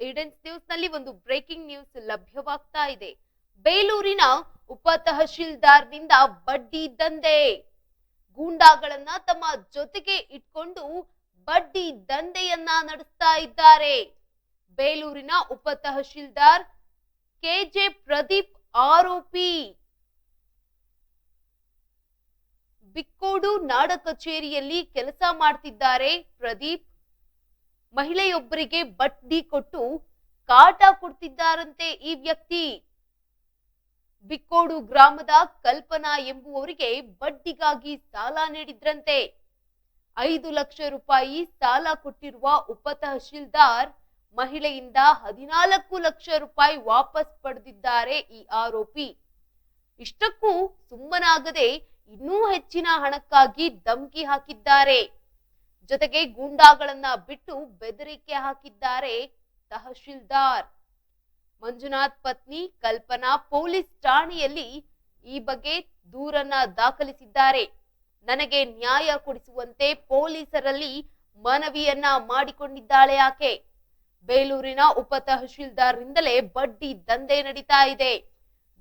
ಈಡೆನ್ಸ್ ನ್ಯೂಸ್ನಲ್ಲಿ ಒಂದು breaking news ಲಭ್ಯವಾಗ್ತಾ ಇದೆ. ಬೇಲೂರಿನ ಉಪ ತಹಶೀಲ್ದಾರ್ನಿಂದ ಬಡ್ಡಿ ದಂಧೆ. ಗೂಂಡಾಗಳನ್ನ ತಮ್ಮ ಜೊತೆಗೆ ಇಟ್ಕೊಂಡು ಬಡ್ಡಿ ದಂಧೆಯನ್ನ ನಡೆಸ್ತಾ ಇದ್ದಾರೆ. ಬೇಲೂರಿನ ಉಪ ತಹಶೀಲ್ದಾರ್ ಕೆಜೆ ಪ್ರದೀಪ್ ಆರೋಪಿ. ಬಿಕ್ಕೋಡು ನಾಡ ಕಚೇರಿಯಲ್ಲಿ ಕೆಲಸ ಮಾಡ್ತಿದ್ದಾರೆ ಪ್ರದೀಪ್. ಮಹಿಳೆಯೊಬ್ಬರಿಗೆ ಬಡ್ಡಿ ಕೊಟ್ಟು ಕಾಟ ಕೊಡ್ತಿದ್ದಾರಂತೆ ಈ ವ್ಯಕ್ತಿ. ಬಿಕ್ಕೋಡು ಗ್ರಾಮದ ಕಲ್ಪನಾ ಎಂಬುವವರಿಗೆ ಬಡ್ಡಿಗಾಗಿ ಸಾಲ ನೀಡಿದ್ರಂತೆ. ಐದು ಲಕ್ಷ ರೂಪಾಯಿ ಸಾಲ ಕೊಟ್ಟಿರುವ ಉಪ ತಹಶೀಲ್ದಾರ್ ಮಹಿಳೆಯಿಂದ ಹದಿನಾಲ್ಕು ಲಕ್ಷ ರೂಪಾಯಿ ವಾಪಸ್ ಪಡೆದಿದ್ದಾರೆ ಈ ಆರೋಪಿ. ಇಷ್ಟಕ್ಕೂ ಸುಮ್ಮನಾಗದೆ ಇನ್ನೂ ಹೆಚ್ಚಿನ ಹಣಕ್ಕಾಗಿ ಧಮ್ಕಿ ಹಾಕಿದ್ದಾರೆ. ಜೊತೆಗೆ ಗೂಂಡಾಗಳನ್ನ ಬಿಟ್ಟು ಬೆದರಿಕೆ ಹಾಕಿದ್ದಾರೆ ತಹಶೀಲ್ದಾರ್. ಮಂಜುನಾಥ್ ಪತ್ನಿ ಕಲ್ಪನಾ ಪೊಲೀಸ್ ಠಾಣೆಯಲ್ಲಿ ಈ ಬಗ್ಗೆ ದೂರನ್ನ ದಾಖಲಿಸಿದ್ದಾರೆ. ನನಗೆ ನ್ಯಾಯ ಕೊಡಿಸುವಂತೆ ಪೊಲೀಸರಲ್ಲಿ ಮನವಿಯನ್ನ ಮಾಡಿಕೊಂಡಿದ್ದಾಳೆ ಆಕೆ. ಬೇಲೂರಿನ ಉಪ ತಹಶೀಲ್ದಾರ್ರಿಂದಲೇ ಬಡ್ಡಿ ದಂಧೆ ನಡೀತಾ ಇದೆ.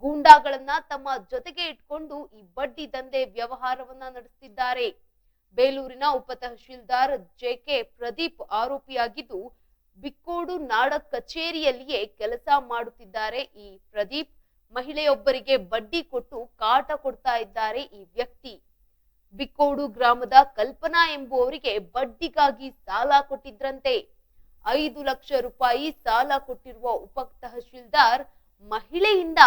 ಗೂಂಡಾಗಳನ್ನ ತಮ್ಮ ಜೊತೆಗೆ ಇಟ್ಕೊಂಡು ಈ ಬಡ್ಡಿ ದಂಧೆ ವ್ಯವಹಾರವನ್ನ ನಡೆಸುತ್ತಿದ್ದಾರೆ ಬೇಲೂರಿನ ಉಪ ತಹಶೀಲ್ದಾರ್ ಜೆಕೆ ಪ್ರದೀಪ್ ಆರೋಪಿಯಾಗಿದ್ದು, ಬಿಕ್ಕೋಡು ನಾಡ ಕಚೇರಿಯಲ್ಲಿಯೇ ಕೆಲಸ ಮಾಡುತ್ತಿದ್ದಾರೆ ಈ ಪ್ರದೀಪ್. ಮಹಿಳೆಯೊಬ್ಬರಿಗೆ ಬಡ್ಡಿ ಕೊಟ್ಟು ಕಾಟ ಕೊಡ್ತಾ ಇದ್ದಾರೆ ಈ ವ್ಯಕ್ತಿ. ಬಿಕ್ಕೋಡು ಗ್ರಾಮದ ಕಲ್ಪನಾ ಎಂಬುವವರಿಗೆ ಬಡ್ಡಿಗಾಗಿ ಸಾಲ ಕೊಟ್ಟಿದ್ರಂತೆ. ಐದು ಲಕ್ಷ ರೂಪಾಯಿ ಸಾಲ ಕೊಟ್ಟಿರುವ ಉಪ ತಹಶೀಲ್ದಾರ್ ಮಹಿಳೆಯಿಂದ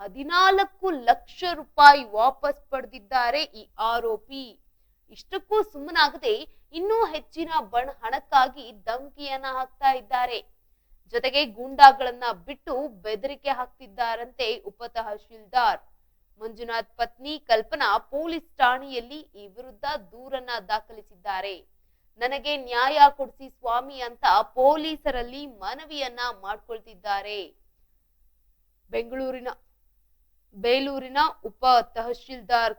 ಹದಿನಾಲ್ಕು ಲಕ್ಷ ರೂಪಾಯಿ ವಾಪಸ್ ಪಡೆದಿದ್ದಾರೆ ಈ ಆರೋಪಿ. ಇಷ್ಟಕ್ಕೂ ಸುಮ್ಮನಾಗದೆ ಇನ್ನೂ ಹೆಚ್ಚಿನ ಬಣ್ ಹಣಕ್ಕಾಗಿ ಧಮಕಿಯನ್ನ ಹಾಕ್ತಾ ಇದ್ದಾರೆ. ಜೊತೆಗೆ ಗೂಂಡಾಗಳನ್ನ ಬಿಟ್ಟು ಬೆದರಿಕೆ ಹಾಕ್ತಿದ್ದಾರಂತೆ ಉಪ ತಹಶೀಲ್ದಾರ್ ಮಂಜುನಾಥ್ ಪತ್ನಿ ಕಲ್ಪನಾ ಪೊಲೀಸ್ ಠಾಣೆಯಲ್ಲಿ ಈ ವಿರುದ್ಧ ದೂರನ್ನ ದಾಖಲಿಸಿದ್ದಾರೆ. ನನಗೆ ನ್ಯಾಯ ಕೊಡಿಸಿ ಸ್ವಾಮಿ ಅಂತ ಪೊಲೀಸರಲ್ಲಿ ಮನವಿಯನ್ನ ಮಾಡ್ಕೊಳ್ತಿದ್ದಾರೆ. ಬೆಂಗಳೂರಿನ, ಬೇಲೂರಿನ ಉಪ ತಹಶೀಲ್ದಾರ್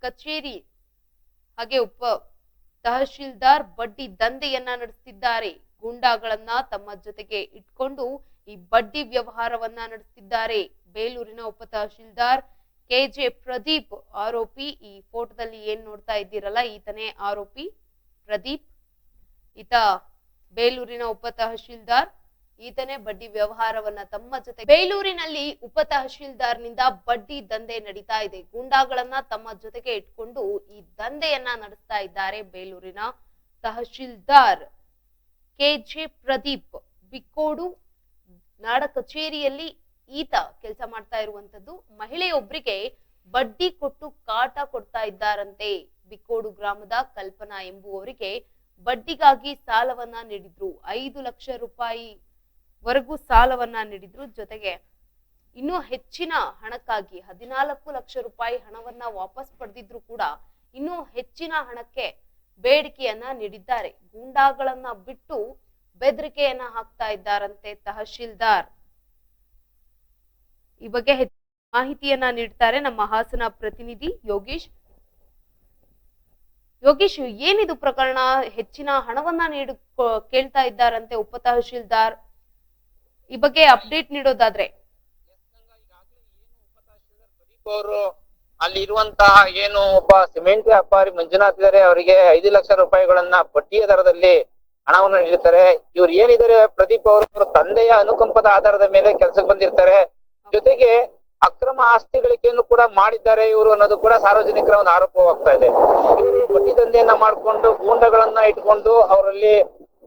ಕಚೇರಿ ಹಾಗೆ ಉಪ ತಹಶೀಲ್ದಾರ್ ಬಡ್ಡಿ ದಂಧೆಯನ್ನ ನಡೆಸುತ್ತಿದ್ದಾರೆ ಗೂಂಡಾಗಳನ್ನ ತಮ್ಮ ಜೊತೆಗೆ ಇಟ್ಕೊಂಡು ಈ ಬಡ್ಡಿ ವ್ಯವಹಾರವನ್ನ ನಡೆಸುತ್ತಿದ್ದಾರೆ ಬೇಲೂರಿನ ಉಪ ತಹಶೀಲ್ದಾರ್ ಕೆಜೆ ಪ್ರದೀಪ್ ಆರೋಪಿ, ಈ ಫೋಟೋದಲ್ಲಿ ಏನ್ ನೋಡ್ತಾ ಇದ್ದೀರಲ್ಲ ಈತನೇ ಆರೋಪಿ ಪ್ರದೀಪ್. ಈತ ಬೇಲೂರಿನ ಉಪ ತಹಶೀಲ್ದಾರ್. ಈತನೇ ಬಡ್ಡಿ ವ್ಯವಹಾರವನ್ನ ತಮ್ಮ ಜೊತೆ ಬೇಲೂರಿನಲ್ಲಿ ಉಪ ತಹಶೀಲ್ದಾರ್ನಿಂದ ಬಡ್ಡಿ ದಂಧೆ ನಡೀತಾ ಇದೆ. ಗೂಂಡಾಗಳನ್ನ ತಮ್ಮ ಜೊತೆಗೆ ಇಟ್ಕೊಂಡು ಈ ದಂಧೆಯನ್ನ ನಡೆಸ್ತಾ ಇದ್ದಾರೆ ಬೇಲೂರಿನ ತಹಶೀಲ್ದಾರ್ ಕೆಜೆ ಪ್ರದೀಪ್. ಬಿಕ್ಕೋಡು ನಾಡ ಕಚೇರಿಯಲ್ಲಿ ಈತ ಕೆಲಸ ಮಾಡ್ತಾ ಇರುವಂತದ್ದು ಮಹಿಳೆಯೊಬ್ಬರಿಗೆ ಬಡ್ಡಿ ಕೊಟ್ಟು ಕಾಟ ಕೊಡ್ತಾ ಇದ್ದಾರಂತೆ ಬಿಕ್ಕೋಡು ಗ್ರಾಮದ ಕಲ್ಪನಾ ಎಂಬುವವರಿಗೆ ಬಡ್ಡಿಗಾಗಿ ಸಾಲವನ್ನ ನೀಡಿದ್ರು. ಐದು ಲಕ್ಷ ರೂಪಾಯಿ ವರೆಗೂ ಸಾಲವನ್ನ ನೀಡಿದ್ರು. ಜೊತೆಗೆ ಇನ್ನೂ ಹೆಚ್ಚಿನ ಹಣಕ್ಕಾಗಿ ಹದಿನಾಲ್ಕು ಲಕ್ಷ ರೂಪಾಯಿ ಹಣವನ್ನ ವಾಪಸ್ ಪಡೆದಿದ್ರು ಕೂಡ ಇನ್ನೂ ಹೆಚ್ಚಿನ ಹಣಕ್ಕೆ ಬೇಡಿಕೆಯನ್ನ ನೀಡಿದ್ದಾರೆ. ಗೂಂಡಾಗಳನ್ನ ಬಿಟ್ಟು ಬೆದರಿಕೆಯನ್ನ ಹಾಕ್ತಾ ಇದ್ದಾರಂತೆ ತಹಶೀಲ್ದಾರ್. ಈ ಬಗ್ಗೆ ಮಾಹಿತಿಯನ್ನ ನೀಡ್ತಾರೆ ನಮ್ಮ ಹಾಸನ ಪ್ರತಿನಿಧಿ ಯೋಗೀಶ್. ಯೋಗೀಶ್, ಏನಿದು ಪ್ರಕರಣ? ಹೆಚ್ಚಿನ ಹಣವನ್ನ ನೀಡ ಕೇಳ್ತಾ ಇದ್ದಾರಂತೆ ಉಪ ತಹಶೀಲ್ದಾರ್. ಈ ಬಗ್ಗೆ ಅಪ್ಡೇಟ್ ನೀಡೋದಾದ್ರೆ. ಅವರು ಅಲ್ಲಿ ಇರುವಂತಹ ಏನು ಒಬ್ಬ ಸಿಮೆಂಟ್ ವ್ಯಾಪಾರಿ ಮಂಜುನಾಥ್ ಇದ್ದಾರೆ ಅವರಿಗೆ ಐದು ಲಕ್ಷ ರೂಪಾಯಿಗಳನ್ನ ಬಡ್ಡಿಯ ದರದಲ್ಲಿ ಹಣವನ್ನು ನೀಡುತ್ತಾರೆ. ಇವ್ರು ಏನಿದ್ದಾರೆ ಪ್ರದೀಪ್ ಅವರು ಅವ್ರ ತಂದೆಯ ಅನುಕಂಪದ ಆಧಾರದ ಮೇಲೆ ಕೆಲಸಕ್ಕೆ ಬಂದಿರ್ತಾರೆ. ಜೊತೆಗೆ ಅಕ್ರಮ ಆಸ್ತಿ ಗಳಿಕೆಯನ್ನು ಕೂಡ ಮಾಡಿದ್ದಾರೆ ಇವರು ಅನ್ನೋದು ಕೂಡ ಸಾರ್ವಜನಿಕರ ಒಂದು ಆರೋಪವಾಗ್ತಾ ಇದೆ. ಇವರು ಬಡ್ಡಿ ದಂಧೆಯನ್ನ ಮಾಡ್ಕೊಂಡು ಗೂಂಡಗಳನ್ನ ಇಟ್ಕೊಂಡು ಅವರಲ್ಲಿ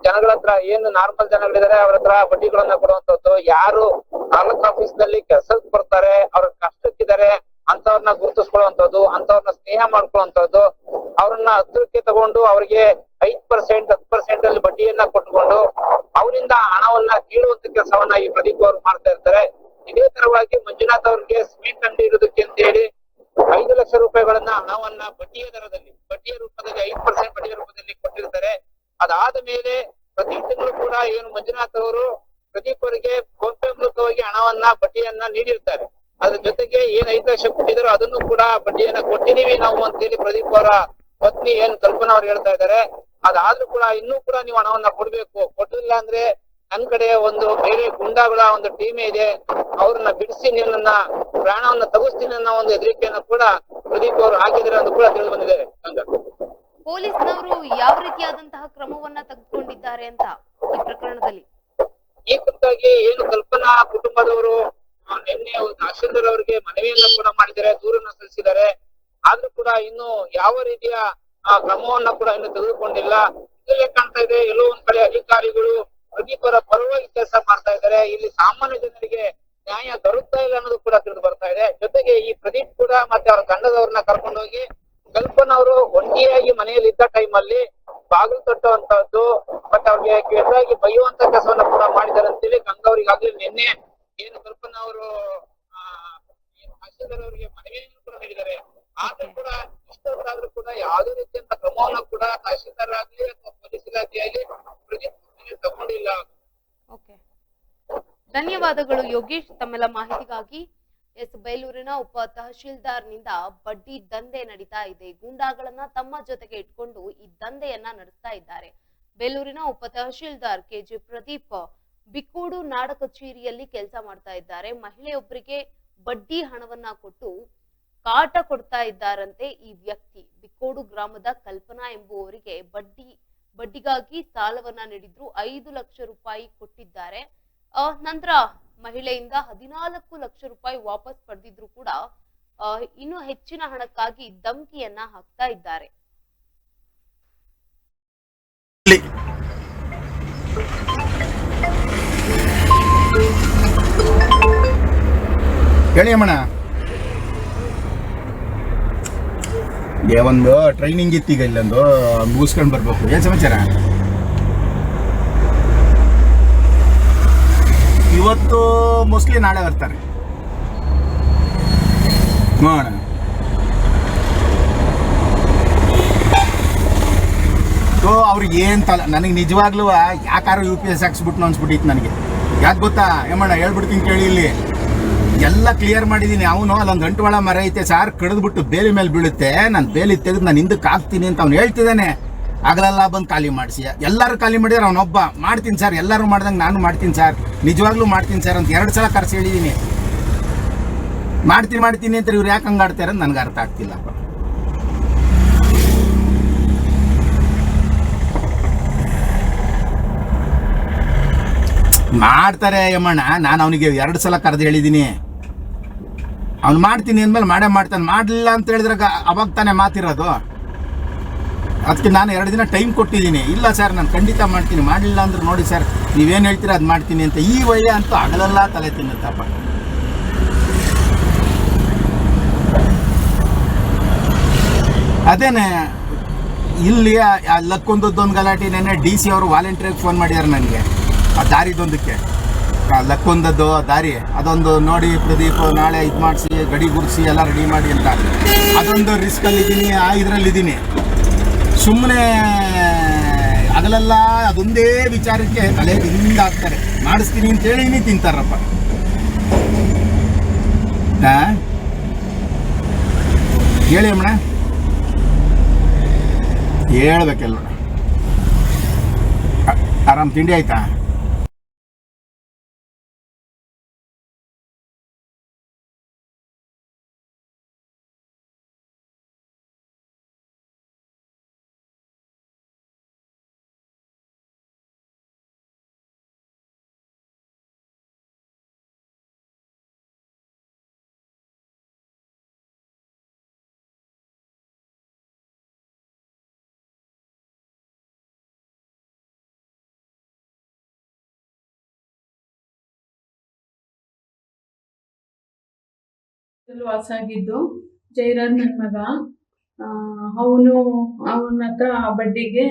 ಜನಗಳ ಹತ್ರ ಏನು ನಾರ್ಮಲ್ ಜನಗಳಿದ್ದಾರೆ ಅವ್ರ ಹತ್ರ ಬಡ್ಡಿಗಳನ್ನ ಕೊಡುವಂತದ್ದು, ಯಾರು ತಾಲೂಕ್ ಆಫೀಸ್ನಲ್ಲಿ ಕೆಲಸಕ್ಕೆ ಬರ್ತಾರೆ, ಅವ್ರ ಕಷ್ಟಕ್ಕಿದ್ದಾರೆ ಅಂತವ್ರನ್ನ ಗುರುತಿಸ್ಕೊಳ್ಳುವಂತದ್ದು, ಅಂತವ್ರನ್ನ ಸ್ನೇಹ ಮಾಡ್ಕೊಳ್ಳುವಂತದ್ದು, ಅವ್ರನ್ನ ಹತ್ತಿರಕ್ಕೆ ತಗೊಂಡು ಅವ್ರಿಗೆ ಐದ್ ಪರ್ಸೆಂಟ್ ಹತ್ತು ಪರ್ಸೆಂಟ್ ಅಲ್ಲಿ ಬಡ್ಡಿಯನ್ನ ಕೊಟ್ಟುಕೊಂಡು ಅವರಿಂದ ಹಣವನ್ನ ಕೀಳುವಂತ ಕೆಲಸವನ್ನ ಈ ಪ್ರದೀಪ್ ಅವರು ಮಾಡ್ತಾ ಇರ್ತಾರೆ. ಇದೇ ತರವಾಗಿ ಮಂಜುನಾಥ್ ಅವ್ರಿಗೆ ಸ್ವೀಟ್ ಅಂಗಡಿ ಇರೋದಕ್ಕೆ ಅಂತ ಹೇಳಿ ಐದು ಲಕ್ಷ ರೂಪಾಯಿಗಳನ್ನ ಹಣವನ್ನ ಬಡ್ಡಿಯ ದರದಲ್ಲಿ, ಬಡ್ಡಿಯ ರೂಪದಲ್ಲಿ ಐದು ಪರ್ಸೆಂಟ್ ಬಡ್ಡಿಯ ರೂಪದಲ್ಲಿ ಕೊಟ್ಟಿರ್ತಾರೆ. ಅದಾದ ಮೇಲೆ ಪ್ರತಿ ತಿಂಗಳು ಕೂಡ ಏನು ಮಂಜುನಾಥ್ ಅವರು ಪ್ರದೀಪ್ ಅವರಿಗೆ ಫೋನ್ ಪೇ ಮೂಲಕವಾಗಿ ಹಣವನ್ನ, ಬಡ್ಡಿಯನ್ನ ನೀಡಿರ್ತಾರೆ. ಅದ್ರ ಜೊತೆಗೆ ಏನ್ ಐದು ಲಕ್ಷ ಕೊಟ್ಟಿದ್ರು ಅದನ್ನು ಕೂಡ ಬಡ್ಡಿಯನ್ನ ಕೊಟ್ಟಿದೀವಿ ನಾವು ಅಂತ ಹೇಳಿ ಪ್ರದೀಪ್ ಅವರ ಪತ್ನಿ ಏನ್ ಕಲ್ಪನಾ ಅವ್ರು ಹೇಳ್ತಾ ಇದ್ದಾರೆ. ಅದಾದ್ರೂ ಕೂಡ ಇನ್ನೂ ಕೂಡ ನೀವು ಹಣವನ್ನ ಕೊಡ್ಬೇಕು. ಕೊಟ್ಟಿಲ್ಲ ಅಂದ್ರೆ ನನ್ ಕಡೆ ಒಂದು ಬೇರೆ ಗುಂಡಾಗಳ ಒಂದು ಟೀಮ್ ಇದೆ. ಅವ್ರನ್ನ ಬಿಡಿಸಿ ನಿನ್ನ ಪ್ರಾಣವನ್ನ ತಗಸ್ತೀನಿ ಅನ್ನೋ ಒಂದು ಹೆದರಿಕೆಯನ್ನ ಕೂಡ ಪ್ರದೀಪ್ ಅವರು ಹಾಕಿದ್ರೆ ಅಂತ ಕೂಡ ತಿಳಿದು ಬಂದಿದೆ. ಪೊಲೀಸ್ನವರು ಯಾವ ರೀತಿಯಾದಂತಹ ಕ್ರಮವನ್ನ ತೆಗೆದುಕೊಂಡಿದ್ದಾರೆ ಅಂತ ಈ ಪ್ರಕರಣದಲ್ಲಿ? ಈ ಕುರಿತಾಗಿ ಏನು ಕಲ್ಪನಾ ಕುಟುಂಬದವರು ನಿನ್ನೆ ತಹಶೀಲ್ದಾರ್ ಅವರಿಗೆ ಮನವಿಯನ್ನ ಕೂಡ ಮಾಡಿದ್ದಾರೆ, ದೂರನ್ನ ಸಲ್ಲಿಸಿದ್ದಾರೆ. ಆದ್ರೂ ಕೂಡ ಇನ್ನು ಯಾವ ರೀತಿಯ ಕ್ರಮವನ್ನ ಕೂಡ ಇನ್ನು ತೆಗೆದುಕೊಂಡಿಲ್ಲ. ಇದರಲ್ಲೇ ಕಾಣ್ತಾ ಇದೆ, ಎಲ್ಲೋ ಒಂದ್ ಕಡೆ ಅಧಿಕಾರಿಗಳು ಪ್ರದೀಪರ ಪರವಾಗಿ ಕೆಲಸ ಮಾಡ್ತಾ ಇದ್ದಾರೆ. ಇಲ್ಲಿ ಸಾಮಾನ್ಯ ಜನರಿಗೆ ನ್ಯಾಯ ದೊರಕ್ತಾ ಇಲ್ಲ ಅನ್ನೋದು ಕೂಡ ತಿಳಿದು ಬರ್ತಾ ಇದೆ. ಜೊತೆಗೆ ಈ ಪ್ರದೀಪ್ ಕೂಡ ಮತ್ತೆ ಅವರ ತಂಡದವ್ರನ್ನ ಕರ್ಕೊಂಡೋಗಿ ಕಲ್ಪನಾ ಅವರು ಒಂಟಿಯಾಗಿ ಮನೆಯಲ್ಲಿ ಇದ್ದ ಟೈಮ್ ಅಲ್ಲಿ ಬಾಗಿಲು ತಟ್ಟುವಂತಹದ್ದು, ಮತ್ತೆ ಅವ್ರಿಗೆ ಕೆಟ್ಟದಾಗಿ ಬೈಯುವಂತ ಕೆಲಸವನ್ನ ಕೂಡ ಮಾಡಿದ್ದಾರೆ ಅಂತೇಳಿ ಗಂಗಾವ್ರಿಗಾಗ್ಲಿ ನಿನ್ನೆ ಏನು ಕಲ್ಪನ ಅವರು ಅವರಿಗೆ ಮನವಿಯನ್ನು ಕೂಡ ನೀಡಿದ್ದಾರೆ. ಆದ್ರೂ ಕೂಡ ಇಷ್ಟೊತ್ತಾದ್ರೂ ಕೂಡ ಯಾವುದೇ ರೀತಿಯಂತ ಕ್ರಮವನ್ನು ಕೂಡ ತಹಶೀಲ್ದಾರ್ ಆಗ್ಲಿ ಅಥವಾ ಪೊಲೀಸ್ ಇಲಾಖೆಯಾಗಿ ತಗೊಂಡಿಲ್ಲ. ಧನ್ಯವಾದಗಳು ಯೋಗೇಶ್ ತಮ್ಮೆಲ್ಲ ಮಾಹಿತಿಗಾಗಿ. ಎಸ್ ಬೇಲೂರಿನ ಉಪ ತಹಶೀಲ್ದಾರ್ನಿಂದ ಬಡ್ಡಿ ದಂಧೆ ನಡೀತಾ ಇದೆ. ಗೂಂಡಾಗಳನ್ನ ತಮ್ಮ ಜೊತೆಗೆ ಇಟ್ಕೊಂಡು ಈ ದಂಧೆಯನ್ನ ನಡೆಸ್ತಾ ಇದ್ದಾರೆ. ಬೇಲೂರಿನ ಉಪ ತಹಶೀಲ್ದಾರ್ ಕೆಜೆ ಪ್ರದೀಪ್ ಬಿಕ್ಕೋಡು ನಾಡ ಕಚೇರಿಯಲ್ಲಿ ಕೆಲಸ ಮಾಡ್ತಾ ಇದ್ದಾರೆ. ಮಹಿಳೆಯೊಬ್ಬರಿಗೆ ಬಡ್ಡಿ ಹಣವನ್ನ ಕೊಟ್ಟು ಕಾಟ ಕೊಡ್ತಾ ಇದ್ದಾರಂತೆ ಈ ವ್ಯಕ್ತಿ. ಬಿಕ್ಕೋಡು ಗ್ರಾಮದ ಕಲ್ಪನಾ ಎಂಬುವವರಿಗೆ ಬಡ್ಡಿ, ಬಡ್ಡಿಗಾಗಿ ಸಾಲವನ್ನ ನೀಡಿದ್ರು ಐದು ಲಕ್ಷ ರೂಪಾಯಿ ಕೊಟ್ಟಿದ್ದಾರೆ. ನಂತರ ಮಹಿಳೆಯಿಂದ ಹದಿನಾಲ್ಕು ಲಕ್ಷ ರೂಪಾಯಿ ವಾಪಸ್ ಪಡೆದಿದ್ರು ಕೂಡ ಇನ್ನು ಹೆಚ್ಚಿನ ಹಣಕ್ಕಾಗಿ ಧಮಕಿಯನ್ನ ಹಾಕ್ತಾ ಇದ್ದಾರೆ. ಒಂದು ಟ್ರೈನಿಂಗ್ ಇತ್ತೀಗ ಇಲ್ಲೊಂದು, ಮುಗಿಸ್ಕೊಂಡು ಬರ್ಬೇಕು. ಏನ್ ಸಮಾಚಾರ? ಇವತ್ತು ಮೋಸ್ಟ್ಲಿ ನಾಳೆ ಬರ್ತಾರೆ. ಅಣ್ಣ ಸೊ ಅವ್ರಿಗೆ ಏನ್ ತಲ, ನನಗೆ ನಿಜವಾಗ್ಲೂ ಯಾಕಾರು ಯು ಪಿ ಎಸ್ ಹಾಕ್ಸ್ಬಿಟ್ನು ಅನ್ಸ್ಬಿಟ್ಟಿತ್ತು ನನಗೆ. ಯಾಕೆ ಗೊತ್ತಾ? ಏಮಣ್ಣ ಹೇಳ್ಬಿಡ್ತೀನಿ ಕೇಳಿ ಇಲ್ಲಿ. ಎಲ್ಲ ಕ್ಲಿಯರ್ ಮಾಡಿದ್ದೀನಿ ಅವನು ಅಲ್ಲೊಂದು ಗಂಟುವಾಳ ಮರ ಐತೆ. ಸಾರ್ ಕಡಿದ್ಬಿಟ್ಟು ಬೇಲಿ ಮೇಲೆ ಬೀಳುತ್ತೆ. ನಾನು ಬೇಲಿ ತೆಗೆದು ನಾನು ಹಿಂದಕ್ಕೆ ಹಾಕ್ತೀನಿ ಅಂತ ಅವ್ನು ಹೇಳ್ತಿದ್ದಾನೆ. ಆಗಲೆಲ್ಲ ಬಂದು ಖಾಲಿ ಮಾಡಿಸಿ. ಎಲ್ಲರೂ ಖಾಲಿ ಮಾಡಿದ್ರೆ ಅವನೊಬ್ಬ ಮಾಡ್ತೀನಿ ಸರ್, ಎಲ್ಲರೂ ಮಾಡ್ದಂಗೆ ನಾನು ಮಾಡ್ತೀನಿ ಸರ್. ನಿಜವಾಗ್ಲೂ ಮಾಡ್ತೀನಿ ಸರ್ ಅಂತ ಎರಡು ಸಲ ಕರೆಸಿ ಹೇಳಿದ್ದೀನಿ ಮಾಡ್ತೀನಿ ಮಾಡ್ತೀನಿ ಅಂತ ಇವ್ರು ಯಾಕೆ ಹಂಗೆ ಆಡ್ತಾರೆ ಅಂತ ನನಗೆ ಅರ್ಥ ಆಗ್ತಿಲ್ಲ. ಮಾಡ್ತಾರೆ ಯಮ್ಮಣ್ಣ ನಾನು ಅವನಿಗೆ ಎರಡು ಸಲ ಕರೆದು ಹೇಳಿದ್ದೀನಿ ಅವ್ನು ಮಾಡ್ತೀನಿ ಅಂದಮೇಲೆ ಮಾಡೇ ಮಾಡ್ತಾನೆ. ಮಾಡಲಿಲ್ಲ ಅಂತ ಹೇಳಿದ್ರೆ ಅವಾಗ ತಾನೇ ಮಾತಿರೋದು. ಅದಕ್ಕೆ ನಾನು ಎರಡು ದಿನ ಟೈಮ್ ಕೊಟ್ಟಿದ್ದೀನಿ. ಇಲ್ಲ ಸರ್ ನಾನು ಖಂಡಿತ ಮಾಡ್ತೀನಿ. ಮಾಡಲಿಲ್ಲ ಅಂದ್ರೆ ನೋಡಿ ಸರ್ ನೀವೇನು ಹೇಳ್ತೀರಾ ಅದು ಮಾಡ್ತೀನಿ ಅಂತ. ಈ ವಯ ಅಂತೂ ಅಗಲಲ್ಲ ತಲೆ ತಿನ್ನುತ್ತಪ್ಪ ಅದೇನೆ, ಇಲ್ಲಿ ಲಕ್ಕೊಂದದ್ದೊಂದು ಗಲಾಟೆ ನೆನ್ನೆ ಡಿ ಸಿ ಅವರು ವಾಲಂಟಿಯರ್ಗೆ ಫೋನ್ ಮಾಡ್ಯಾರ ನನಗೆ. ಆ ದಾರಿದೊಂದಕ್ಕೆ. ಲಕ್ಕೊಂದದ್ದು ದಾರಿ. ಅದೊಂದು ನೋಡಿ ಪ್ರದೀಪ್, ನಾಳೆ ಇದು ಮಾಡಿಸಿ, ಗಡಿ ಗುರ್ಸಿ, ಎಲ್ಲ ರೆಡಿ ಮಾಡಿ ಅಂತ. ಅದೊಂದು ರಿಸ್ಕಲ್ಲಿದ್ದೀನಿ ಆ ಇದರಲ್ಲಿದ್ದೀನಿ. ಸುಮ್ಮನೆ ಹಗಲೆಲ್ಲ ಅದೊಂದೇ ವಿಚಾರಕ್ಕೆ ತಲೆ ಹಿಂದ ಹಾಕ್ತಾರೆ. ಮಾಡಿಸ್ತೀನಿ ಅಂತ ಹೇಳಿನಿ ತಿಂತಾರಪ್ಪ. ಹೇಳಿ ಅಮ್ಮಣ್ಣ. ಹೇಳ್ಬೇಕೆಲ್ಲ. ಆರಾಮ್ ತಿಂಡಿ ಆಯ್ತಾ? ಅಲ್ಲಿ ವಾಸ ಆಗಿದ್ದು ಜೈರಾಜ್ ನನ್ನ ಮಗ. ಅವನು, ಅವನ ಹತ್ರ ಬಡ್ಡಿಗೆ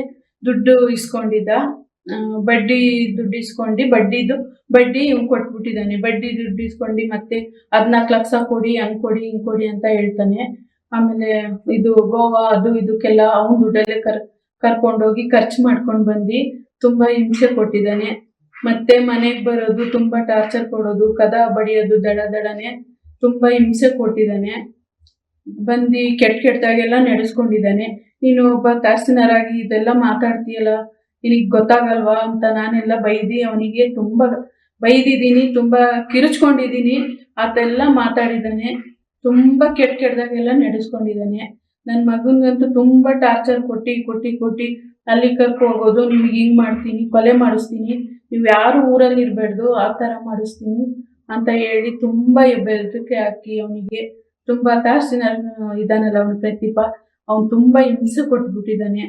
ದುಡ್ಡು ಇಸ್ಕೊಂಡಿದ್ದ. ಬಡ್ಡಿ ದುಡ್ಡು ಇಸ್ಕೊಂಡು, ಬಡ್ಡಿದು, ಬಡ್ಡಿ ಇವ್ ಕೊಟ್ಬಿಟ್ಟಿದ್ದಾನೆ. ಬಡ್ಡಿ ದುಡ್ಡು ಇಸ್ಕೊಂಡು ಮತ್ತೆ ಹದಿನಾಲ್ಕು ಲಕ್ಷ ಕೊಡಿ, ಹಂಗ್ ಕೊಡಿ, ಹಿಂಗ್ ಕೊಡಿ ಅಂತ ಹೇಳ್ತಾನೆ. ಆಮೇಲೆ ಇದು ಗೋವಾ, ಅದು ಇದಕ್ಕೆಲ್ಲ ಅವನ್ ದುಡ್ಡಲ್ಲೇ ಕರ್, ಕರ್ಕೊಂಡೋಗಿ ಖರ್ಚು ಮಾಡ್ಕೊಂಡು ಬಂದು ತುಂಬಾ ಹಿಂಸೆ ಕೊಟ್ಟಿದ್ದಾನೆ. ಮತ್ತೆ ಮನೆಗೆ ಬರೋದು, ತುಂಬಾ ಟಾರ್ಚರ್ ಕೊಡೋದು, ಕದ ಬಡಿಯೋದು ದಡ ದಡನೆ. ತುಂಬಾ ಹಿಂಸೆ ಕೊಟ್ಟಿದ್ದಾನೆ. ಬಂದು ಕೆಟ್ಟ ಕೆಟ್ಟದಾಗೆಲ್ಲ ನಡೆಸ್ಕೊಂಡಿದ್ದಾನೆ. ನೀನು ಒಬ್ಬ ತಹಸೀಲ್ದಾರ್ ಇದೆಲ್ಲ ಮಾತಾಡ್ತೀಯಲ್ಲ, ನಿನಗೆ ಗೊತ್ತಾಗಲ್ವಾ ಅಂತ ನಾನೆಲ್ಲ ಬೈದಿ, ಅವನಿಗೆ ತುಂಬಾ ಬೈದಿದ್ದೀನಿ, ತುಂಬಾ ಕಿರುಚ್ಕೊಂಡಿದ್ದೀನಿ. ಆತೆಲ್ಲ ಮಾತಾಡಿದ್ದಾನೆ. ತುಂಬಾ ಕೆಟ್ಟ ಕೆಟ್ಟದಾಗೆಲ್ಲ ನಡೆಸ್ಕೊಂಡಿದ್ದಾನೆ. ನನ್ನ ಮಗನಿಗಂತೂ ತುಂಬಾ ಟಾರ್ಚರ್ ಕೊಟ್ಟು ಕೊಟ್ಟು ಕೊಟ್ಟು ಅಲ್ಲಿ ಕರ್ಕೊ ಹೋಗೋದು, ನಿಮ್ಗೆ ಹಿಂಗ್ ಮಾಡ್ತೀನಿ, ಕೊಲೆ ಮಾಡಿಸ್ತೀನಿ. ನೀವು ಯಾರು ಊರಲ್ಲಿ ಇರಬಾರ್ದು ಆ ಥರ ಮಾಡಿಸ್ತೀನಿ. ಅಂತ ಹೇಳಿ ತುಂಬಾ ಬೆದರಿಕೆ ಹಾಕಿ ಅವನಿಗೆ ತುಂಬಾ ತಾಸಿನ ಇದಾನಲ್ಲ ಅವನ ಪ್ರತಿಭಾ. ಅವ್ನು ತುಂಬಾ ಹಿಂಸೆ ಕೊಟ್ಬಿಟ್ಟಿದ್ದಾನೆ.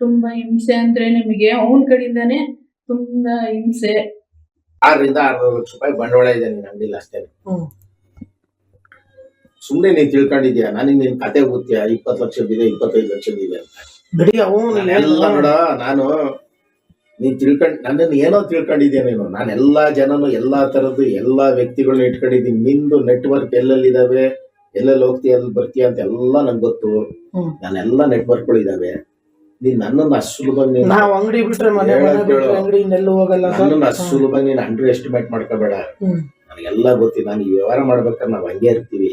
ತುಂಬಾ ಹಿಂಸೆ ಅಂದ್ರೆ ನಿಮಗೆ ಅವನ ಕಡೆಯಿಂದಾನೆ ತುಂಬಾ ಹಿಂಸೆ. ಆರರಿಂದ ಆರು ಲಕ್ಷ ರೂಪಾಯಿ ಬಂಡವಾಳ ಇದೆ ನಿನ್ ಅಂಗಡಿಲಿ ಅಷ್ಟೇ. ಸುಮ್ನೆ ನೀನ್ ತಿಳ್ಕೊಂಡಿದ್ಯಾ? ನನಗೆ ನಿನ್ ಕತೆ ಗೊತ್ತ್ಯಾ? ಇಪ್ಪತ್ತು ಲಕ್ಷದಿದೆ ಇಪ್ಪತ್ತೈದು ಲಕ್ಷದಿದೆ ಅಂತ. ಬಿಡಿ ಅವನು ಎಲ್ಲ ನೋಡ ನಾನು ನೀನ್ ತಿಳ್ಕೊಂಡ್ ನನ್ನನ್ನು ಏನೋ ತಿಳ್ಕೊಂಡಿದ್ದೇನೇನು ನಾನು? ಎಲ್ಲಾ ಜನನು ಎಲ್ಲಾ ಥರದ್ದು ಎಲ್ಲಾ ವ್ಯಕ್ತಿಗಳನ್ನ ಇಟ್ಕೊಂಡಿದ್ದೀನಿ. ನಿಂದು ನೆಟ್ವರ್ಕ್ ಎಲ್ಲೆಲ್ಲಿದ್ದಾವೆ ಎಲ್ಲೆಲ್ಲಿ ಹೋಗ್ತೀಯ ಅಲ್ಲಿ ಬರ್ತೀಯ ಅಂತ ಎಲ್ಲ ನಂಗೆ ಗೊತ್ತು. ನಾನೆಲ್ಲ ನೆಟ್ವರ್ಕ್ಗಳು ಇದ್ದಾವೆ ನೀನ್ ನನ್ನನ್ನು ಅಷ್ಟು ನಾವು ನೀನು ಅಂಗಡಿ ಬಿಟ್ರೆ ಮನೆ ಅಂಗಡಿ ಇನ್ನೆಲ್ಲೂ ಹೋಗಲ್ಲ ನನ್ನನ್ನು ನೀನು ಅಂಡರ್ ಎಸ್ಟಿಮೇಟ್ ಮಾಡ್ಕೋಬೇಡ. ನನಗೆಲ್ಲ ಗೊತ್ತಿದೆ. ನಾನು ಈ ವ್ಯವಹಾರ ಮಾಡ್ಬೇಕಾದ್ರೆ ನಾವು ಹಂಗೆ ಇರ್ತೀವಿ.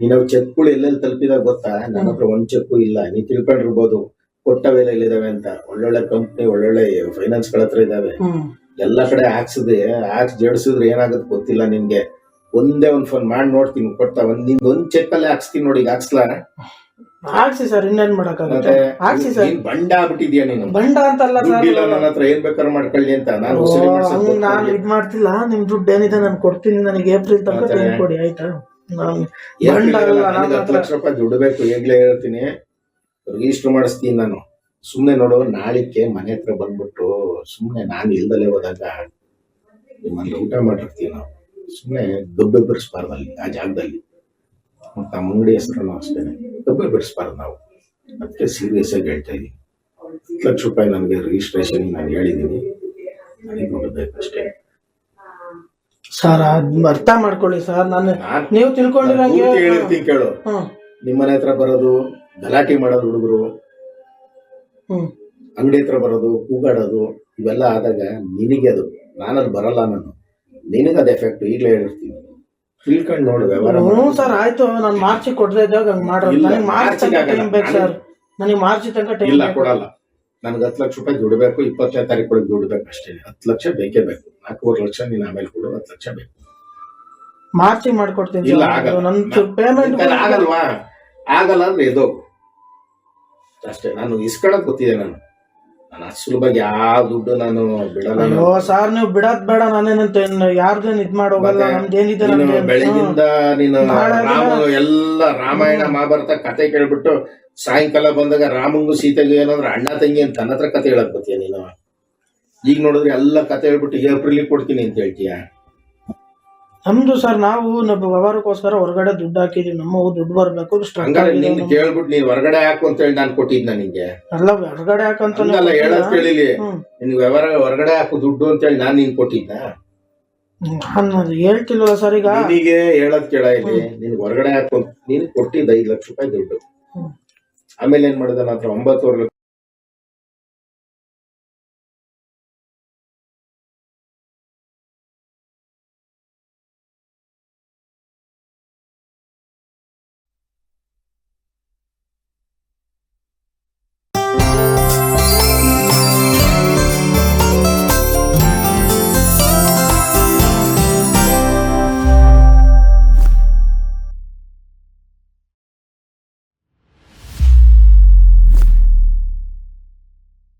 ನೀನು ಚೆಕ್ಗಳು ಎಲ್ಲೆಲ್ಲಿ ತಲುಪಿದಾಗ ಗೊತ್ತಾ? ನನ್ನ ಹತ್ರ ಒಂದು ಚೆಕ್ಕು ಇಲ್ಲ. ನೀ ತಿಳ್ಕೊಂಡಿರ್ಬೋದು. ಕೊಟ್ಟವೆಲ್ಲ ಇದಾವೆ ಅಂತ. ಒಳ್ಳೊಳ್ಳೆ ಕಂಪ್ನಿ ಒಳ್ಳೊಳ್ಳೆ ಫೈನಾನ್ಸ್ಗಳ ಹತ್ರ ಇದಾವೆ ಎಲ್ಲ ಕಡೆ ಹಾಕ್ಸಿದ್ರೆ ಹಾಕ್ಸ್ ಜಡ್ಸಿದ್ರೆ ಏನಾಗುತ್ತೆ ಗೊತ್ತಿಲ್ಲ ನಿನ್ಗೆ. ಒಂದೇ ಒಂದ್ ಫೋನ್ ಮಾಡಿ ನೋಡ್ತೀನಿ ಕೊಡ್ತಾ ಒಂದ್ ನಿಂದ್ ಒಂದ್ ಚೆಕ್ ಅಲ್ಲೇ ಹಾಕ್ಸ್ತೀನಿ ನೋಡಿ ಈಗ ಹಾಕ್ಸ್ಲಾ? ಹಾಕ್ಸಿ ಸರ್ ಇನ್ನೇನ್ ಮಾಡಕ್ಕಾಗುತ್ತೆ? ಹಾಕ್ಸಿ ಸರ್. ನೀನ್ ಬಂಡ ಆಗ್ಬಿಟ್ಟಿದ್ಯಾ ನೀನು? ಬಂಡ ಅಂತಲ್ಲ ಸರ್. ದುಡ್ಡಿಲ್ಲ ನನ್ನ ಹತ್ರ ಏನ್ ಬೇಕಾದ್ರೂ ಮಾಡ್ಕೊಳ್ಳಿ ಅಂತ. ನಾನು ನಾನು. ಇದ್ ಮಾಡ್ತಿಲ್ಲ ನಿಮ್ ದುಡ್ಡು ಏನಿದೆ ನಾನು ಕೊಡ್ತೀನಿ ನನಗೆ ಏಪ್ರಿಲ್ ತನಕ? ಟೈಮ್ ಕೊಡಿ ಆಯ್ತಾ? ನಾನು ಏನ್ ಬಂಡ ಅಲ್ಲ, ನನ್ನ ಹತ್ತು ಹತ್ರ- ಲಕ್ಷ ರೂಪಾಯಿ ದುಡ್ಡು ಬೇಕು ಈಗ್ಲೇ ಹೇಳ್ತೀನಿ. ರಿಜಿಸ್ಟರ್ ಮಾಡಿಸ್ತೀನಿ ನಾನು. ಸುಮ್ಮನೆ ನೋಡು ನಾಳಿಕೆ ಮನೆ ಹತ್ರ ಬಂದ್ಬಿಟ್ಟು ಸುಮ್ಮನೆ ನಾನು ಇಲ್ದಲೇ ಹೋದಾಗ ನಿಮ್ಮಲ್ಲಿ ಊಟ ಮಾಡಿರ್ತೀವಿ ನಾವು. ಸುಮ್ಮನೆ ದೊಬ್ಬೆ ಬಿಡಿಸ್ಬಾರ್ದು ಅಲ್ಲಿ ಆ ಜಾಗದಲ್ಲಿ. ಮತ್ತು ನಮ್ಮ ಅಂಗಡಿ ಹೆಸರನ್ನು ಅಷ್ಟೇ ದೊಬ್ಬೆ ಬಿಡಿಸ್ಬಾರ್ದು ನಾವು. ಅದಕ್ಕೆ ಸೀರಿಯಸ್ ಆಗಿ ಹೇಳ್ತಾ ಇದ್ದೀನಿ ಲಕ್ಷ ರೂಪಾಯಿ ನನಗೆ ರಿಜಿಸ್ಟ್ರೇಷನ್ ನಾನು ಹೇಳಿದ್ದೀನಿ ನನಗೆ ದುಡ್ಡು ಬೇಕಷ್ಟೇ ಸರ್ ಅರ್ಥ ಮಾಡ್ಕೊಳ್ಳಿ ಸರ್. ನಾನು ನೀವು ತಿಳ್ಕೊಂಡಿರಂಗೆ ಹೇಳಿರ್ತೀನಿ ಕೇಳು. ನಿಮ್ಮನೆ ಹತ್ರ ಬರೋದು ಗಲಾಟೆ ಮಾಡೋದು ಹುಡುಗರು ಅಂಗಡಿ ಹತ್ರ ಬರೋದು ಕೂಗಾಡೋದು ಇವೆಲ್ಲ ಆದಾಗ ನಿನಗೆ ಅದು ನಾನಲ್ಲಿ ಬರಲ್ಲ ನಾನು. ನಿನಗೆ ಅದು ಎಫೆಕ್ಟ್ ಈಗಲೇ ಹೇಳಿರ್ತೀನಿ ತಿಳ್ಕೊಂಡು ನೋಡು ವ್ಯವಹಾರ ಹ್ಞೂ. ಸರ್ ಆಯ್ತು. ನಾನು ಮಾರ್ಚ್ ಕೊಡದೇ ಇದ್ದಾಗ ಹಂಗೆ ಮಾಡ್ರಿ. ಇಲ್ಲ, ನನಗೆ ಮಾರ್ಚ್ ತನಕ ಆಗಲ್ಲ. ಟೈಮ್ ಬೇಕು ಸರ್. ನನಗೆ ಮಾರ್ಚ್ ತನಕ ಟೈಮ್ ಇಲ್ಲ ಕೊಡಲ್ಲ. ನನ್ಗೆ ಹತ್ತು ಲಕ್ಷ ರೂಪಾಯಿ ದುಡ್ಬೇಕು ಇಪ್ಪತ್ತನೇ ತಾರೀಕು ಒಳಗೆ ದುಡಬೇಕು ಬೇಕು ಅಷ್ಟೇ. ಹತ್ತು ಲಕ್ಷ ಬೇಕೇ ಬೇಕು. ನಾಲ್ಕೂವರೆ ಲಕ್ಷ ನೀನು ಆಮೇಲೆ ಕೊಡು ಹತ್ತು ಲಕ್ಷ ಬೇಕು. ಮಾರ್ಚಿ ಮಾಡ್ಕೊಡ್ತೀನಿ ಇಲ್ಲ, ಸರ್. ಆಗಲ್ಲ. ನನ್ನ ಪೇಮೆಂಟ್ ಆಗಲ್ವಾ? ಆಗಲ್ಲ ಅಂದ್ರೆ ಎದೋ ಅಷ್ಟೇ ನಾನು ಇಸ್ಕೊಳ್ಳೋದು ಗೊತ್ತಿದೆ ನಾನು. ನಾನು ಅಷ್ಟು ಸುಲಭವಾಗಿ ಯಾವ ದುಡ್ಡು ನಾನು ಬಿಡಲ್ಲ ನಾನು. ಅಯ್ಯೋ ಸರ್ ನೀವು ಬಿಡೋದ್ ಬೇಡ ನಾನೇನಂತ ಯಾರ್ದೇನ್ ಇದ್ ಮಾಡೋಗಲ್ಲ ಮತ್ತೆ ನಮ್ದೇನಿದೆ ನೀನು ಬೆಳಗಿಂದ ನೀನು ದಿನ- ರಾಮ ಎಲ್ಲ ರಾಮಾಯಣ ಮಹಾಭಾರತ ಕತೆ ಕೇಳ್ಬಿಟ್ಟು ಸಾಯಂಕಾಲ ಬಂದಾಗ ರಾಮಂಗು ಸೀತೆಗೂ ಏನಂದ್ರೆ ಅಣ್ಣ ತಂಗಿ ಅಂತ ನನ್ನ ಹತ್ರ ಕತೆ ಹೇಳಕ್ ಬತ್ತೀಯ ನೀನು? ಈಗ ನೋಡಿದ್ರೆ ಎಲ್ಲ ಕತೆ ಹೇಳ್ಬಿಟ್ಟು ಏಪ್ರಿಲ್ ಕೊಡ್ತೀನಿ ಅಂತ ಹೇಳ್ತೀಯ? ನಮ್ದು ಸರ್ ನಾವು ನಮ್ಮ ವ್ಯವಹಾರಕ್ಕೋಸ್ಕರ ಹೊರಗಡೆ ದುಡ್ಡು ಹಾಕಿದೀವಿ. ನಮ್ಮ ದುಡ್ಡು ಬರ್ಬೇಕು ಸ್ಟ್ರಕ್ ಹಂಗಾರೆ ಆಗಿದೆ ನಿನ್ ಕೇಳ್ಬಿಟ್ಟು ನೀನ್ ಹೊರಗಡೆ ಹಾಕು ಅಂತ ಹೇಳಿ ನಾನು ಕೊಟ್ಟಿದ್ನ ನಿಂಗೆ. ಅಲ್ಲ ಹೊರಗಡೆ ಹಾಕಂತ ಹಂಗಲ್ಲ ಹೇಳೋದ್ ಕೇಳಿಲಿ. ಹ್ಮ್. ನಿನ್ ವ್ಯವಹಾರ ಹೊರಗಡೆ ಹಾಕು ದುಡ್ಡು ಅಂತ ಹೇಳಿ ನಾನು ನಿನ್ ಕೊಟ್ಟಿದ್ದ ನಾನು ಹೇಳ್ತಿಲ್ವಲ್ಲ ಸರ್ ಈಗ? ನಿನಗೆ ಹೇಳೋದ್ ಕೇಳ ಇಲ್ಲಿ. ನಿನ್ ಹೊರಗಡೆ ಹಾಕು ನೀನ್ ಕೊಟ್ಟಿದ್ದ ಐದ್ ಲಕ್ಷ ರೂಪಾಯಿ ದುಡ್ಡು. ಹ್ಮ್. ಆಮೇಲೆ ಏನ್ ಮಾಡಿದ ನನ್ನ ಹತ್ರ ಒಂಬತ್ತುವರೆ ಲಕ್ಷ